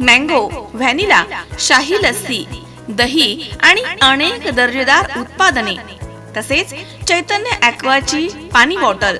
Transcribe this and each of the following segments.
Mango vanilla शाही लस्सी दही आणि अनेक दर्जेदार उत्पादने तसेच चैतन्य ॲक्वाची पाणी बॉटल.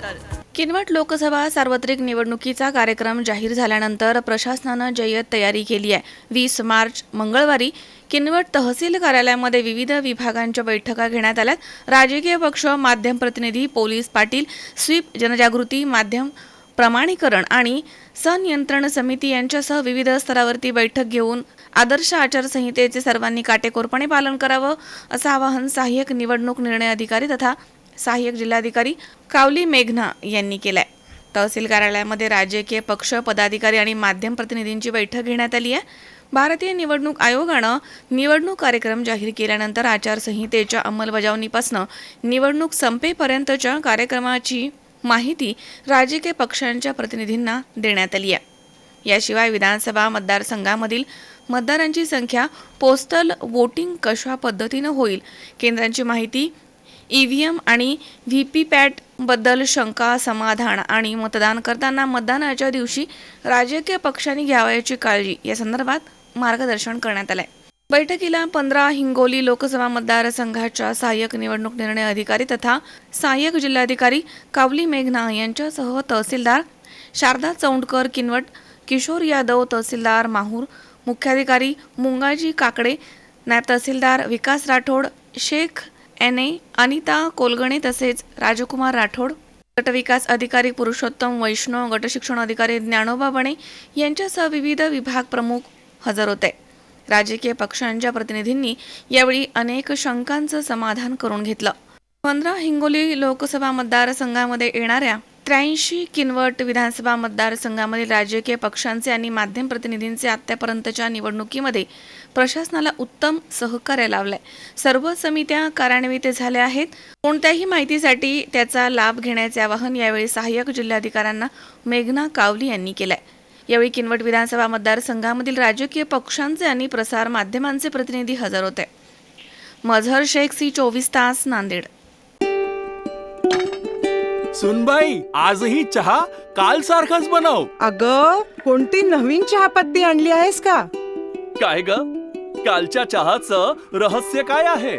किनवट लोकसभा सार्वत्रिक निवडणुकीचा कार्यक्रम जाहीर झाल्यानंतर प्रशासनानं जय्यत तयारी केली आहे. वीस मार्च मंगळवारी किनवट तहसील कार्यालयामध्ये विविध विभागांच्या बैठका घेण्यात आल्यात. राजकीय पक्ष माध्यम प्रतिनिधी पोलीस पाटील स्वीप जनजागृती माध्यम प्रमाणीकरण आणि सनियंत्रण समिती यांच्यासह विविध स्तरावरती बैठक घेऊन आदर्श आचारसंहितेचे सर्वांनी काटेकोरपणे पालन करावं असं आवाहन सहाय्यक निवडणूक निर्णय अधिकारी तथा सहाय्यक जिल्हाधिकारी कावली मेघना यांनी केलंय. तहसील कार्यालयामध्ये राजकीय पक्ष पदाधिकारी आणि माध्यम प्रतिनिधींची बैठक घेण्यात आली आहे. भारतीय निवडणूक आयोगानं निवडणूक कार्यक्रम जाहीर केल्यानंतर आचारसंहितेच्या अंमलबजावणीपासून निवडणूक संपेपर्यंतच्या कार्यक्रमाची माहिती राजकीय पक्षांच्या प्रतिनिधींना देण्यात आली आहे. याशिवाय विधानसभा मतदारसंघामधील मतदारांची संख्या पोस्टल वोटिंग कशा पद्धतीनं होईल केंद्रांची माहिती ई व्ही एम आणि व्ही पी पॅटबद्दल शंका समाधान आणि मतदान करताना मतदानाच्या दिवशी राजकीय पक्षांनी घ्यावयाची काळजी या संदर्भात मार्गदर्शन करण्यात आलं आहे बैठकीला पंधरा हिंगोली लोकसभा मतदारसंघाच्या सहाय्यक निवडणूक निर्णय अधिकारी तथा सहाय्यक जिल्हाधिकारी कावली मेघना यांच्यासह तहसीलदार शारदा चौंडकर किनवट किशोर यादव तहसीलदार माहूर मुख्याधिकारी मुंगाजी काकडे नायब तहसीलदार विकास राठोड शेख एन ए अनिता कोलगणे तसेच राजकुमार राठोड गटविकास अधिकारी पुरुषोत्तम वैष्णव गटशिक्षण अधिकारी ज्ञानोबा बणे यांच्यासह विविध विभाग प्रमुख हजर होते. राजकीय पक्षांच्या प्रतिनिधींनी यावेळी अनेक शंकांचं समाधान करून घेतलं. पंधरा हिंगोली लोकसभा मतदारसंघामध्ये येणाऱ्या त्र्याऐंशी किनवट विधानसभा मतदारसंघामधील राजकीय पक्षांचे आणि माध्यम प्रतिनिधींचे आत्तापर्यंतच्या निवडणुकीमध्ये प्रशासनाला उत्तम सहकार्य लावलंय सर्व समित्या कार्यान्वित झाल्या आहेत. कोणत्याही माहितीसाठी त्याचा लाभ घेण्याचे आवाहन यावेळी सहाय्यक जिल्हाधिकाऱ्यांना मेघना कावली यांनी केलंय. यावेळी किनवट विधानसभा मतदारसंघामधील राजकीय पक्षांचे आणि प्रसार माध्यमांचे प्रतिनिधी हजर होते. मझहर शेख सी चोवीस तास नांदेड. सुनबाई आजही चहा काल सारखाच बनव. अग कोणती नवीन चहापत्ती आणली आहेस का? काय ग? कालच्या चहाचं रहस्य काय आहे?